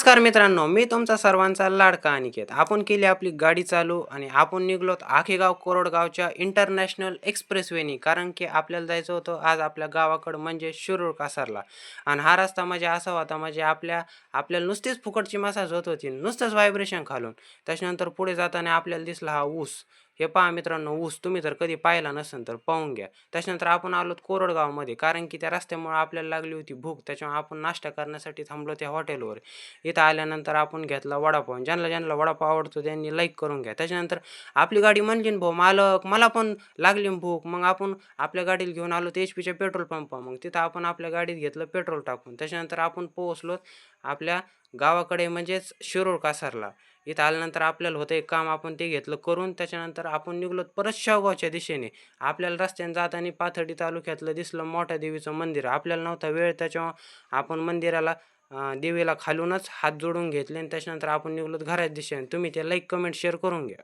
नमस्कार मित्रांनो मी तुमचा सर्वांचा लाडका अनिकेत. आपण केली आपली गाडी चालू आणि आपण निघलोत आखेगाव कोरडगावच्या इंटरनॅशनल एक्सप्रेसवेनी कारण की आपल्याला जायचं होतं आज आपल्या गावाकडं म्हणजे शिरूर कासारला. आणि हा रस्ता म्हणजे असा होता म्हणजे आपल्या आपल्याला नुसतीच फुकटची मसाज होत होती नुसतंच व्हायब्रेशन खालून. त्याच्यानंतर पुढे जाताना आपल्याला दिसला हा ऊस. हे पहा मित्रांनो ऊस तुम्ही जर कधी पाहिला नसेल तर पाहून घ्या. त्याच्यानंतर आपण आलो कोरडगावमध्ये कारण की त्या रस्त्यामुळे आपल्याला लागली होती भूक त्याच्यामुळे आपण नाश्ता करण्यासाठी थांबलो त्या हॉटेलवर. इथं आल्यानंतर आपण घेतला वडापाव. ज्यांना ज्यांना वडापाव आवडतो त्यांनी लाईक करून घ्या. त्याच्यानंतर आपली गाडी म्हणली ना भाऊ मालक मला पण लागली भूक. मग आपण आपल्या गाडीला घेऊन आलो ते एच पीच्या पेट्रोल पंप मग तिथं आपण आपल्या गाडीत घेतलं पेट्रोल टाकून. त्याच्यानंतर आपण पोहोचलो आपल्या गावाकडे म्हणजेच शिरूर कासारला. इथं आल्यानंतर आपल्याला होतं एक काम आपण ते घेतलं करून त्याच्यानंतर आपण निघलो परत शेवगावच्या दिशेने. आपल्याला रस्त्याने जाताना पाथर्डी तालुक्यातलं दिसलं मोठ्या देवीचं मंदिर. आपल्याला नव्हता वेळ त्याच्यामुळं आपण मंदिराला देवीला खालूनच हात जोडून घेतले आणि त्याच्यानंतर आपण निघलो घराच्या दिशेने. तुम्ही ते लाईक कमेंट शेअर करून घ्या.